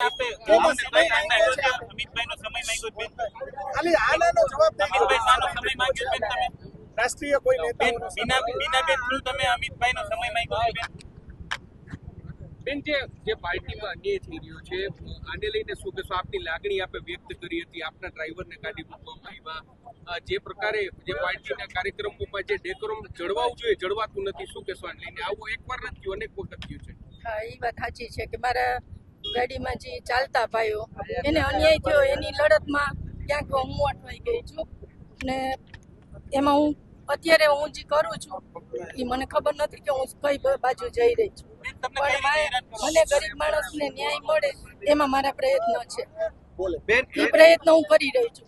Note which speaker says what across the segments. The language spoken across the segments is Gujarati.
Speaker 1: આપે
Speaker 2: કેવો
Speaker 1: અમિતભાઈ
Speaker 2: સમય માંગ્યો છે?
Speaker 1: અમિતભાઈનો સમય માંગ્યો બેન.
Speaker 2: ખાલી આનાનો જવાબ તમે
Speaker 1: અમિતભાઈ શાનો સમય માંગ્યો બેન તમે.
Speaker 2: રાષ્ટ્રીય કોઈ
Speaker 1: બેન
Speaker 2: નેતાઓનો
Speaker 1: બીના બીનાબેન થ્રુ તમે અમિતભાઈનો સમય માંગ્યો બેન.
Speaker 3: બેન જે જે પાર્ટીમાં અન્યાય થઈ રહ્યો છે આને લઈને શું કહેશો? આપની લાગણી આપે વ્યક્ત કરી હતી આપના ડ્રાઈવરને કાઢી મૂકવામાં આવ્યા. જે પ્રકારે જે પાર્ટીના કાર્યક્રમોમાં જે ડેકોરમ જળવાવું જોઈએ જળવાતું નથી શું કહેશો આને લઈને? આવું એકવાર નથી થયું અનેક વખત થયું છે.
Speaker 4: હા એ વાત સાચી છે કે મારા ગાડીમાં જે ચાલતા ભાઈઓ એને અન્યાય થયો એની લડતમાં ક્યાંક હું અટવાઈ ગઈ છું. ને એમાં હું અત્યારે હું જે કરું છું એ મને ખબર નથી કે હું કઈ બાજુ જઈ રહી છું. પણ મને ગરીબ માણસને ન્યાય મળે એમાં મારા પ્રયત્ન છે. એ પ્રયત્ન હું કરી રહી છું.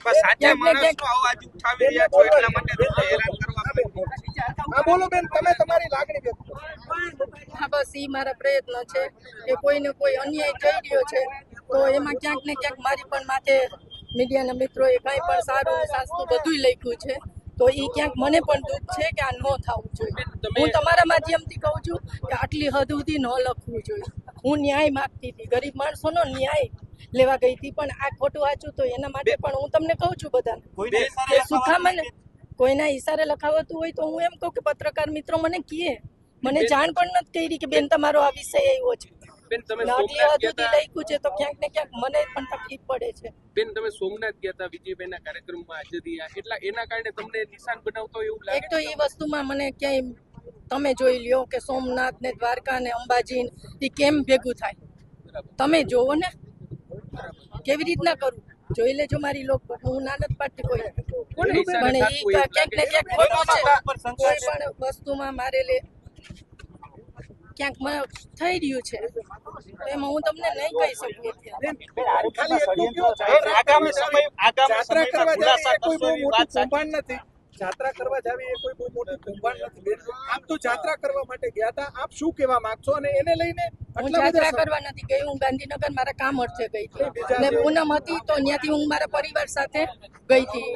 Speaker 2: હા બોલો બેન તમે તમારી લાગણી વ્યક્ત કરો.
Speaker 4: હા બસ એ મારા પ્રયત્ન છે કે કોઈને કોઈ અન્યાય થઈ રહ્યો છે તો એમાં ક્યાંક ને ક્યાંક મારી પણ માથે મીડિયાના મિત્રોએ કંઈ પણ સારું સાસ્તું બધું લખ્યું છે તો એ ક્યાંક મને પણ દુઃખ છે કે આ ન થવું જોઈએ. હું તમારા માધ્યમથી કહું છું કે આટલી હદ સુધી ન લખવું જોઈએ. હું ન્યાય માગતી હતી. ગરીબ માણસોનો ન્યાય લેવા ગઈ હતી પણ આ ખોટું વાંચું તો એના માટે પણ હું તમને કહું છું કે સુખામને કોઈના ઈશારે લખાવતું હોય તો હું એમ કહું કે પત્રકાર મિત્રો મને કીએ મને જાણ પણ નથી કરી કે બેન તમારો આ વિષય આવ્યો છે.
Speaker 3: બેન તમે સોમનાથ
Speaker 4: લખ્યું છે તો ક્યાંક ને ક્યાંક મને પણ તકલીફ પડે છે.
Speaker 3: બેન તમે સોમનાથ ગયા હતા વિજયભાઈના કાર્યક્રમમાં હાજર રહ્યા એટલા એના કારણે તમને નિશાન બનાવતો એવું લાગે
Speaker 4: એક તો એ વસ્તુમાં મને ક્યાંય તમે જોઈ લ્યો કે સોમનાથ ને દ્વારકા ને અંબાજી એ કેમ ભેગું થાય? તમે જોવો ને. કેવી રીતના કરું? જોઈ લેજો મારી લોકો. હું ના નથી પાડતી કોઈ પણ એ ક્યાંક ને ક્યાંક ખોટું છે. કોઈ પણ વસ્તુમાં મારે લે. ક્યાંક થઈ રહ્યું છે. એમાં હું તમને નહીં કહી શકું
Speaker 2: જાત્રા કરવા જાવી એ કોઈ બહુ મોટું કૌભાંડ નથી. તો જાત્રા કરવા માટે ગયા હતા. આપ શું કહેવા માંગશો? અને એને લઈને
Speaker 4: હું જાત્રા કરવા નથી ગઈ. હું ગાંધીનગર મારા કામ અર્થે ગઈ હતી.
Speaker 2: બીજા
Speaker 4: પૂનમ હતી તો ત્યાંથી હું મારા પરિવાર સાથે ગઈ હતી.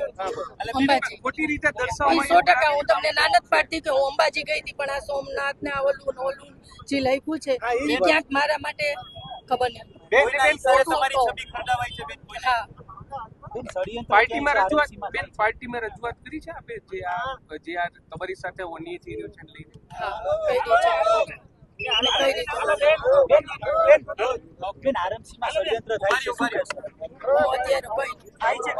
Speaker 4: અંબાજી.
Speaker 3: ખોટી રીતે
Speaker 4: ઈ સો ટકા હું તમને નાનત પાડતી કે હું અંબાજી ગઈ હતી પણ આ સોમનાથ ને ઓલું ઓલું જે લખ્યું છે એ ક્યાંક મારા માટે ખબર નહીં.
Speaker 1: બેન
Speaker 4: કોઈના
Speaker 1: બેન
Speaker 4: ઈશારે
Speaker 1: તમારી છબી ખરડાવાય છે બેન
Speaker 3: રજૂઆત બેન પાર્ટીમાં રજૂઆત કરી છે આપે? જે આ જે આ તમારી સાથે થઈ રહ્યો છે લઈને?
Speaker 5: ષડયંત્ર થાય છે.